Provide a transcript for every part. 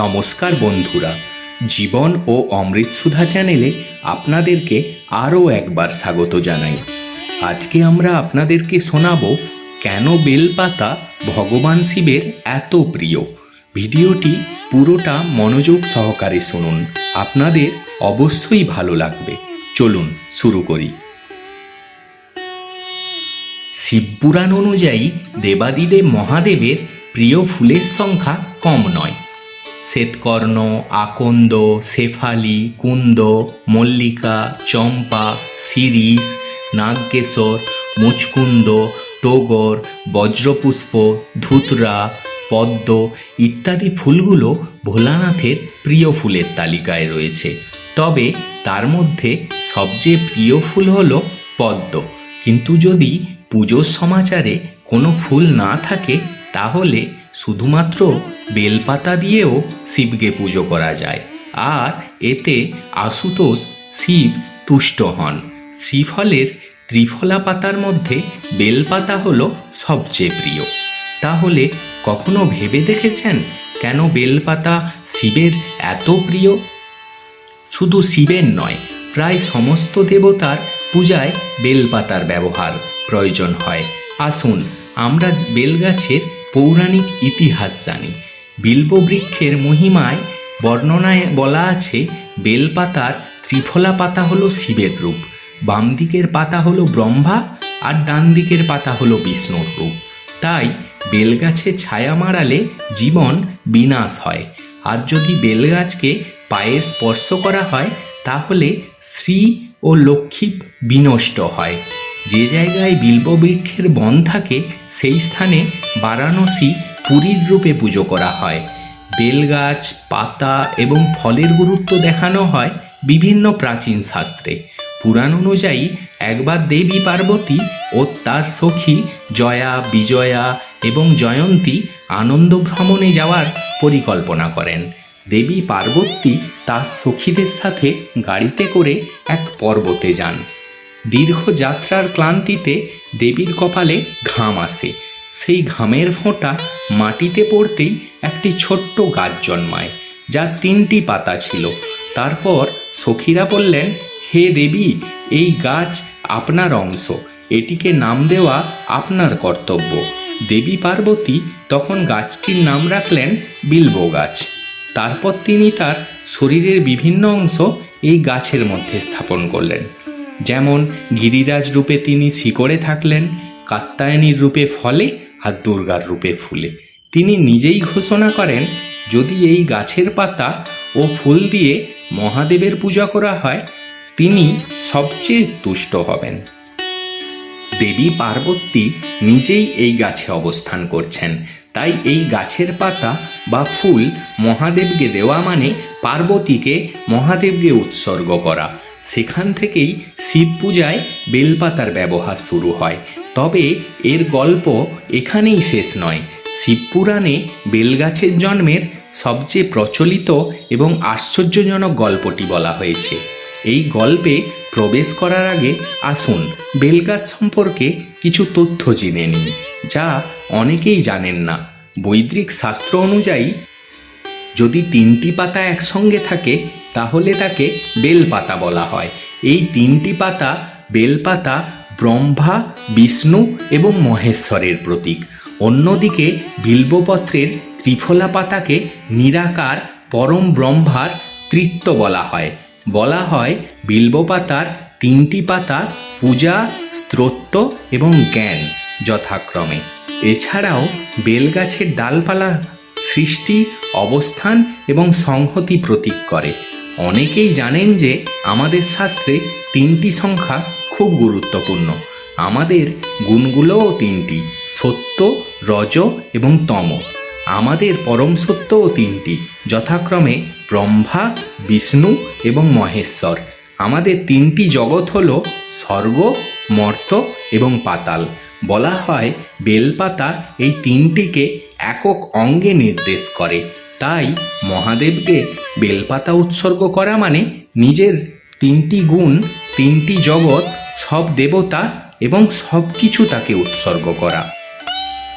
নমস্কার বন্ধুরা, জীবন ও অমৃত সুধা চ্যানেলে আপনাদেরকে আরও একবার স্বাগত জানাই। আজকে আমরা আপনাদেরকে শোনাবো, কেন বেলপাতা ভগবান শিবের এত প্রিয়? ভিডিওটি পুরোটা মনোযোগ সহকারে শুনুন, আপনাদের অবশ্যই ভালো লাগবে। চলুন শুরু করি। শিবপুরাণ অনুযায়ী দেবাদিদেব মহাদেবের প্রিয় ফুলের সংখ্যা কম নয়। শ্বেতকর্ণ, আকন্দ, শেফালি, কুন্দ, মল্লিকা, চম্পা, শিরিষ, নাগকেশর, মুচকুন্দ, টগর, বজ্রপুষ্প, ধুতরা, পদ্ম ইত্যাদি ফুলগুলো ভোলানাথের প্রিয় ফুলের তালিকায় রয়েছে। তবে তার মধ্যে সবচেয়ে প্রিয় ফুল হলো পদ্ম। কিন্তু যদি পুজোর সমাচারে কোনো ফুল না থাকে, তাহলে শুধুমাত্র বেলপাতা দিয়েও শিবকে পুজো করা যায়। আর এতে আশুতোষ, শিব তুষ্ট হন। শ্রীফলের ত্রিফলা পাতার মধ্যে বেলপাতা হলো সবচেয়ে প্রিয়। তাহলে কখনো ভেবে দেখেছেন কেন বেলপাতা শিবের এত প্রিয়? শুধু শিবের নয়, প্রায় সমস্ত দেবতার পূজায় বেলপাতার ব্যবহার প্রয়োজন হয়। আসুন আমরা বেলগাছের পৌরাণিক ইতিহাস জানি। বিল্ব বৃক্ষের মহিমায় বর্ণনায় বলা আছে, বেলপাতার ত্রিফলা পাতা হলো শিবের রূপ বাম দিকের পাতা হলো ব্রহ্মা আর ডান দিকের পাতা হলো বিষ্ণুর রূপ। তাই বেলগাছে ছায়া মারালে জীবন বিনাশ হয়। আর যদি বেলগাছকে পায়ে স্পর্শ করা হয়, তাহলে শ্রী ও লক্ষ্মী বিনষ্ট হয়। যে জায়গায় বিল্ববৃক্ষের বন থাকে, সেই স্থানে বারাণসী পুরীর রূপে পুজো করা হয়। বেলগাছ, পাতা এবং ফলের গুরুত্ব দেখানো হয় বিভিন্ন প্রাচীন শাস্ত্রে। পুরাণ অনুযায়ী একবার দেবী পার্বতী ও তার সখী জয়া, বিজয়া এবং জয়ন্তী আনন্দ ভ্রমণে যাওয়ার পরিকল্পনা করেন। দেবী পার্বতী তার সখীদের সাথে গাড়িতে করে এক পর্বতে যান। দীর্ঘ যাত্রার ক্লান্তিতে দেবীর কপালে ঘাম আসে। সেই ঘামের ফোঁটা মাটিতে পড়তেই একটি ছোট্ট গাছ জন্মায়, যার তিনটি পাতা ছিল। তারপর সখীরা বললেন, হে দেবী, এই গাছ আপনার অংশ। এটিকে নাম দেওয়া আপনার কর্তব্য। দেবী পার্বতী তখন গাছটির নাম রাখলেন বিল্ব গাছ। তারপর তিনি তার শরীরের বিভিন্ন অংশ এই গাছের মধ্যে স্থাপন করলেন। যেমন গিরিরাজ রূপে তিনি শিকড়ে থাকলেন কাত্তায়নীর রূপে ফলে আর দুর্গার রূপে ফুলে। তিনি নিজেই ঘোষণা করেন, যদি এই গাছের পাতা ও ফুল দিয়ে মহাদেবের পূজা করা হয়, তিনি সবচেয়ে তুষ্ট হবেন। দেবী পার্বতী নিজেই এই গাছে অবস্থান করছেন। তাই এই গাছের পাতা বা ফুল মহাদেবকে দেওয়া মানে পার্বতীকে মহাদেবকে উৎসর্গ করা। সেখান থেকেই শিব পূজায় বেলপাতার ব্যবহার শুরু হয়। তবে এর গল্প এখানেই শেষ নয়। শিবপুরাণে বেলগাছের জন্মের সবচেয়ে প্রচলিত এবং আশ্চর্যজনক গল্পটি বলা হয়েছে। এই গল্পে প্রবেশ করার আগে আসুন বেলগাছ সম্পর্কে কিছু তথ্য জেনে নিই, যা অনেকেই জানেন না। বৈদিক শাস্ত্র অনুযায়ী যদি তিনটি পাতা একসঙ্গে থাকে তাহলে তাকে বেলপাতা বলা হয়। এই তিনটি পাতা বেলপাতা, ব্রহ্মা, বিষ্ণু এবং মহেশ্বরের প্রতীক। অন্যদিকে বিল্বপত্রের ত্রিফলা পাতাকে নিরাকার পরম ব্রহ্মার তৃত্ব বলা হয়। বলা হয় বিল্বপাতার তিনটি পাতা পূজা স্তোত্র এবং জ্ঞান যথাক্রমে। এছাড়াও বেলগাছের ডালপালা সৃষ্টি, অবস্থান এবং সংহতি প্রতীক করে। অনেকেই জানেন যে আমাদের শাস্ত্রে তিনটি সংখ্যা খুব গুরুত্বপূর্ণ। আমাদের গুণগুলোও তিনটি, সত্য, রজ এবং তম। আমাদের পরম সত্যও তিনটি, যথাক্রমে ব্রহ্মা, বিষ্ণু এবং মহেশ্বর। আমাদের তিনটি জগৎ হল স্বর্গ, মর্ত এবং পাতাল। বলা হয় বেলপাতা এই তিনটিকে একক অঙ্গে নির্দেশ করে। তাই মহাদেবকে বেলপাতা উৎসর্গ করা মানে নিজের তিনটি গুণ, তিনটি জগৎ, সব দেবতা এবং সব কিছু তাকে উৎসর্গ করা।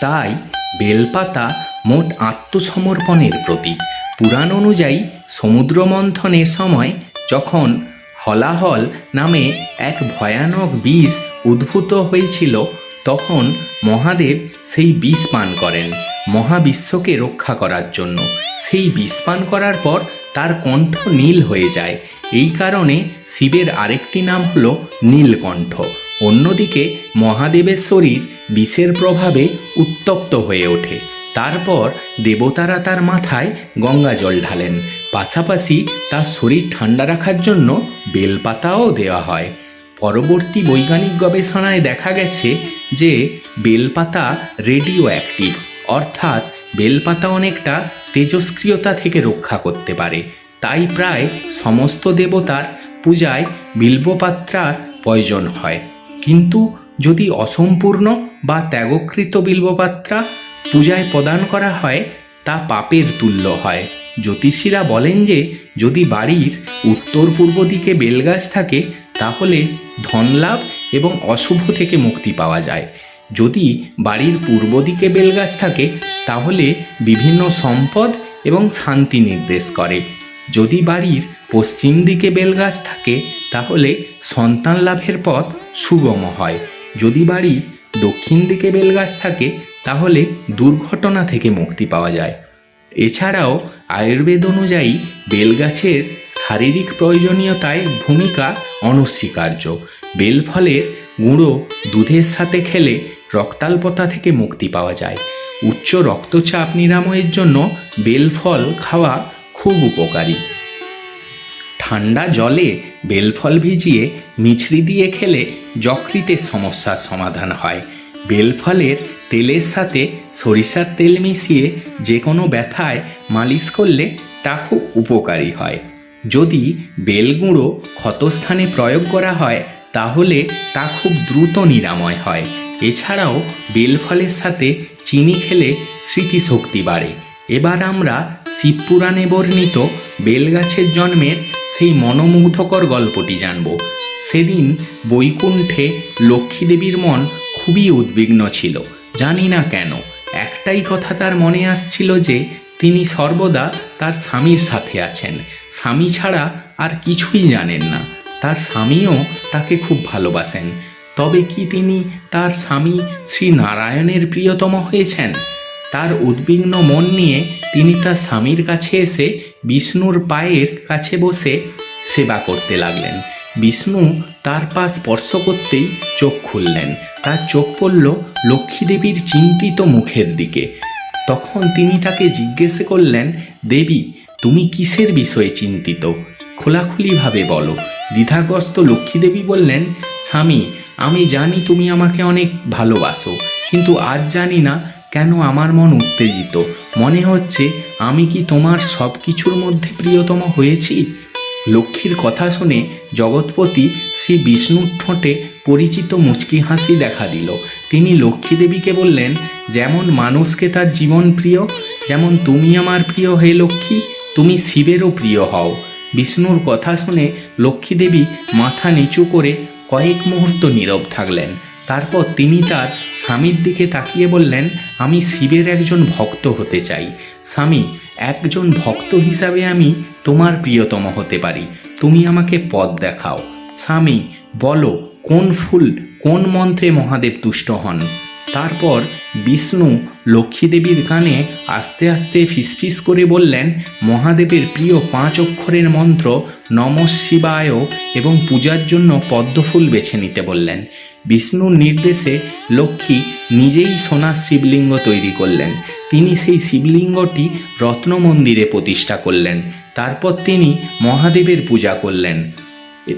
তাই বেলপাতা মোট আত্মসমর্পণের প্রতীক। পুরাণ অনুযায়ী সমুদ্র মন্থনের সময় যখন হলাহল নামে এক ভয়ানক বিষ উদ্ভূত হয়েছিল তখন মহাদেব সেই বিষ পান করেন, মহাবিশ্বকে রক্ষা করার জন্য। সেই বিষ পান করার পর তার কণ্ঠ নীল হয়ে যায়। এই কারণে শিবের আরেকটি নাম হল নীলকণ্ঠ। অন্যদিকে মহাদেবের শরীর বিষের প্রভাবে উত্তপ্ত হয়ে ওঠে। তারপর দেবতারা তার মাথায় গঙ্গা জল ঢালেন। পাশাপাশি তার শরীর ঠান্ডা রাখার জন্য বেলপাতাও দেওয়া হয়। পরবর্তী বৈজ্ঞানিক গবেষণায় দেখা গেছে যে বেলপাতা রেডিও অ্যাক্টিভ অর্থাৎ বেলপাতা অনেকটা তেজস্ক্রিয়তা থেকে রক্ষা করতে পারে। তাই প্রায় সমস্ত দেবতার পূজায় বিল্বপাত্রার প্রয়োজন হয়। কিন্তু যদি অসম্পূর্ণ বা ত্যাগকৃত বিল্বপাত্রা পূজায় প্রদান করা হয়, তা পাপের তুল্য হয়। জ্যোতিষীরা বলেন যে যদি বাড়ির উত্তর পূর্ব দিকে বেলগাছ থাকে তাহলে ধনলাভ এবং অশুভ থেকে মুক্তি পাওয়া যায়। যদি বাড়ির পূর্ব দিকে বেলগাছ থাকে, তাহলে বিভিন্ন সম্পদ এবং শান্তি নির্দেশ করে। যদি বাড়ির পশ্চিম দিকে বেলগাছ থাকে, তাহলে সন্তান লাভের পথ সুগম হয়। যদি বাড়ির দক্ষিণ দিকে বেলগাছ থাকে, তাহলে দুর্ঘটনা থেকে মুক্তি পাওয়া যায়। এছাড়াও আয়ুর্বেদ অনুযায়ী বেলগাছের শারীরিক প্রয়োজনীয়তায় ভূমিকা অনস্বীকার্য। বেলফলের গুঁড়ো দুধের সাথে খেলে রক্তাল্পতা থেকে মুক্তি পাওয়া যায়। উচ্চ রক্তচাপ নিরাময়ের জন্য বেলফল খাওয়া খুব উপকারী। ঠান্ডা জলে বেলফল ভিজিয়ে মিছরি দিয়ে খেলে যকৃতের সমস্যার সমাধান হয়। বেলফলের তেলের সাথে সরিষার তেল মিশিয়ে যে কোনো ব্যথায় মালিশ করলে তা খুব উপকারী হয়। যদি বেলগুঁড়ো ক্ষতস্থানে প্রয়োগ করা হয়, তাহলে তা খুব দ্রুত নিরাময় হয়। এছাড়াও বেলফলের সাথে চিনি খেলে স্মৃতিশক্তি বাড়ে। এবার আমরা শিবপুরাণে বর্ণিত বেলগাছের জন্মের সেই মনোমুগ্ধকর গল্পটি জানব। সেদিন বৈকুণ্ঠে লক্ষ্মীদেবীর মন খুবই উদ্বিগ্ন ছিল। জানি না কেন, একটাই কথা তার মনে আসছিল যে তিনি সর্বদা তার স্বামীর সাথে আছেন। স্বামী ছাড়া আর কিছুই জানেন না। তার স্বামীও তাকে খুব ভালোবাসেন। তবে কি তিনি তার স্বামী শ্রী নারায়ণের প্রিয়তম হয়েছেন? তার উদ্বিগ্ন মন নিয়ে তিনি তার স্বামীর কাছে এসে বিষ্ণুর পায়ের কাছে বসে সেবা করতে লাগলেন। বিষ্ণু তার পা স্পর্শ করতেই চোখ খুললেন। তার চোখ পড়ল লক্ষ্মীদেবীর চিন্তিত মুখের দিকে। তখন তিনি তাকে জিজ্ঞেস করলেন, দেবী তুমি কিসের বিষয়ে চিন্তিত? খোলাখুলিভাবে বলো। দ্বিধাগ্রস্ত লক্ষ্মীদেবী বললেন, স্বামী, আমি জানি তুমি আমাকে অনেক ভালোবাসো, কিন্তু আজ জানি না কেন আমার মন উত্তেজিত। মনে হচ্ছে আমি কি তোমার সব কিছুর মধ্যে প্রিয়তম হয়েছি? লক্ষ্মীর কথা শুনে জগৎপতি শ্রী বিষ্ণুর ঠোঁটে পরিচিত মুচকি হাসি দেখা দিল। তিনি লক্ষ্মীদেবীকে বললেন, যেমন মানুষকে তার জীবন প্রিয়, যেমন তুমি আমার প্রিয় হে লক্ষ্মী তুমি শিবেরও প্রিয় হও। বিষ্ণুর কথা শুনে লক্ষ্মীদেবী মাথা নিচু করে কয়েক মুহূর্ত নীরব থাকলেন। তারপর তিনি তার স্বামীর দিকে তাকিয়ে বললেন, আমি শিবের একজন ভক্ত হতে চাই। স্বামী, একজন ভক্ত হিসাবে আমি তোমার প্রিয়তম হতে পারি। তুমি আমাকে পথ দেখাও। স্বামী, বলো, কোন ফুল, কোন মন্ত্রে মহাদেব তুষ্ট হন? তারপর বিষ্ণু লক্ষ্মীদেবীর কানে আস্তে আস্তে ফিসফিস করে বললেন, মহাদেবের প্রিয় পাঁচ অক্ষরের মন্ত্র নম শিবায় এবং পূজার জন্য পদ্মফুল বেছে নিতে বললেন। বিষ্ণুর নির্দেশে লক্ষ্মী নিজেই সোনার শিবলিঙ্গ তৈরি করলেন। তিনি সেই শিবলিঙ্গটি রত্ন মন্দিরে প্রতিষ্ঠা করলেন। তারপর তিনি মহাদেবের পূজা করলেন।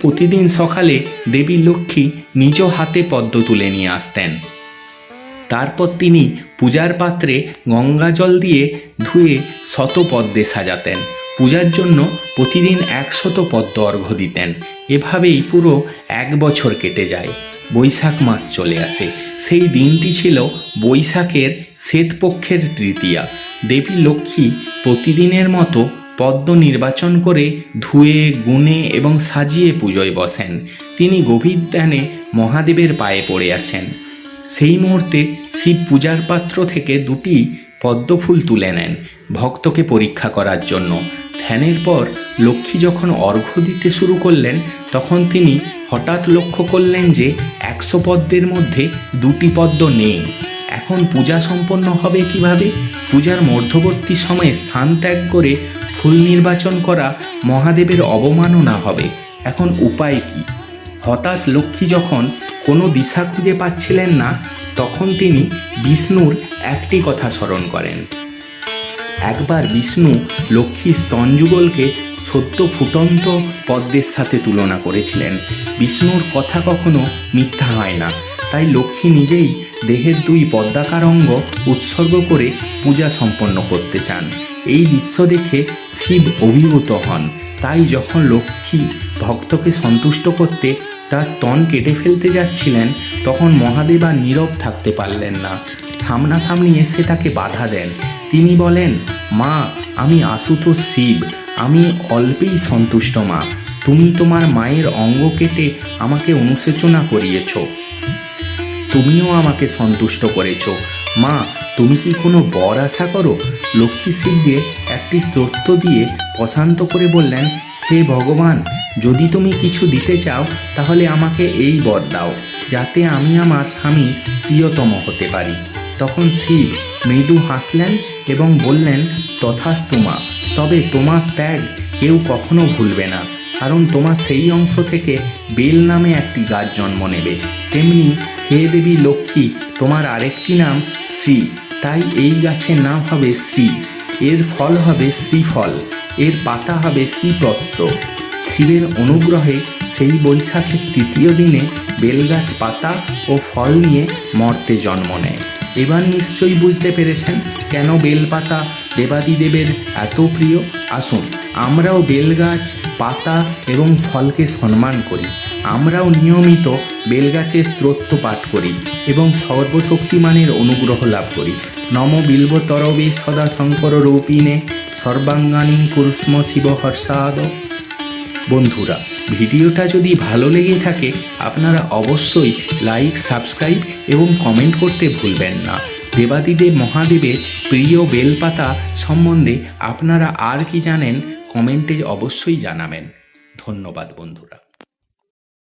প্রতিদিন সকালে দেবী লক্ষ্মী নিজ হাতে পদ্ম তুলে নিয়ে আসতেন। তারপর তিনি পূজার পাত্রে গঙ্গা জল দিয়ে ধুয়ে শত পদ্মে সাজাতেন। পূজার জন্য প্রতিদিন একশত পদ্ম অর্ঘ্য দিতেন। এভাবেই পুরো এক বছর কেটে যায়। বৈশাখ মাস চলে আসে। সেই দিনটি ছিল বৈশাখের শ্বেতপক্ষের তৃতীয়া। দেবী লক্ষ্মী প্রতিদিনের মতো পদ্ম নির্বাচন করে ধুয়ে, গুনে এবং সাজিয়ে পুজোয় বসেন। তিনি গভীর ধ্যানে মহাদেবের পায়ে পড়ে আছেন। সেই মুহূর্তে শিব পূজার পাত্র থেকে দুটি পদ্মফুল তুলে নেন ভক্তকে পরীক্ষা করার জন্য। ধ্যানের পর লক্ষ্মী যখন অর্ঘ্য দিতে শুরু করলেন, তখন তিনি হঠাৎ লক্ষ্য করলেন যে একশো পদ্মের মধ্যে দুটি পদ্ম নেই। এখন পূজা সম্পন্ন হবে কীভাবে? পূজার মধ্যবর্তী সময়ে স্থান ত্যাগ করে ফুল নির্বাচন করা মহাদেবের অবমাননা হবে। এখন উপায় কি? হতাশ লক্ষ্মী যখন কোনো দিশা খুঁজে পাচ্ছিলেন না, তখন তিনি বিষ্ণুর একটি কথা স্মরণ করেন। একবার বিষ্ণু লক্ষ্মী স্তনযুগলকে সত্য ফুটন্ত পদ্মের সাথে তুলনা করেছিলেন। বিষ্ণুর কথা কখনো মিথ্যা হয় না, তাই লক্ষ্মী নিজেই দেহের দুই পদ্মাকার অঙ্গ উৎসর্গ করে পূজা সম্পন্ন করতে চান। এই দৃশ্য দেখে শিব অভিভূত হন, তাই যখন লক্ষ্মী ভক্তকে সন্তুষ্ট করতে তার স্তন কেটে ফেলতে যাচ্ছিলেন, তখন মহাদেব আর নীরব থাকতে পারলেন না। সামনাসামনি এসে তাকে বাধা দেন। তিনি বলেন, মা, আমি আশুতোষ শিব। আমি অল্পেই সন্তুষ্ট, মা। তুমি তোমার মায়ের অঙ্গ কেটে আমাকে অনুশোচনা করিয়েছ। তুমিও আমাকে সন্তুষ্ট করেছ। মা, তুমি কি কোনো বর আশা করো? লক্ষ্মী শিবকে একটি স্তোত্র দিয়ে প্রশান্ত করে বললেন, হে ভগবান যদি তুমি কিছু দিতে চাও, তাহলে আমাকে এই বর দাও, যাতে আমি আমার স্বামীর প্রিয়তম হতে পারি। তখন শিব মৃদু হাসলেন এবং বললেন তথাস্তুমা তবে তোমার ত্যাগ কেউ কখনো ভুলবে না, কারণ তোমার সেই অংশ থেকে বেল নামে একটি গাছ জন্ম নেবে। তেমনি হে দেবী লক্ষ্মী, তোমার আরেকটি নাম শ্রী, তাই এই গাছের নাম হবে শ্রী। এর ফল হবে শ্রীফল, এর পাতা হবে শ্রীপত্র। শিবের অনুগ্রহে সেই বৈশাখের তৃতীয় দিনে বেলগাছ পাতা ও ফল নিয়ে মর্তে জন্ম নেয়। এবার নিশ্চয়ই বুঝতে পেরেছেন কেন বেলপাতা দেবাদিদেবের এত প্রিয়। আসুন, আমরাও বেলগাছ, পাতা এবং ফলকে সম্মান করি। আমরাও নিয়মিত বেলগাছের স্তোত্র পাঠ করি এবং সর্বশক্তিমানের অনুগ্রহ লাভ করি। নম বিল্বতরবে সদা শঙ্কর রূপিণে সর্বাঙ্গানী কুরুষ্ম শিব হর্ষাদ। বন্ধুরা, ভিডিওটা যদি ভালো লেগে থাকে, আপনারা অবশ্যই লাইক সাবস্ক্রাইব এবং কমেন্ট করতে ভুলবেন না। দেবাদিদেব মহাদেবের প্রিয় বেলপাতা সম্বন্ধে আপনারা আর কি জানেন কমেন্টে অবশ্যই জানাবেন। ধন্যবাদ বন্ধুরা।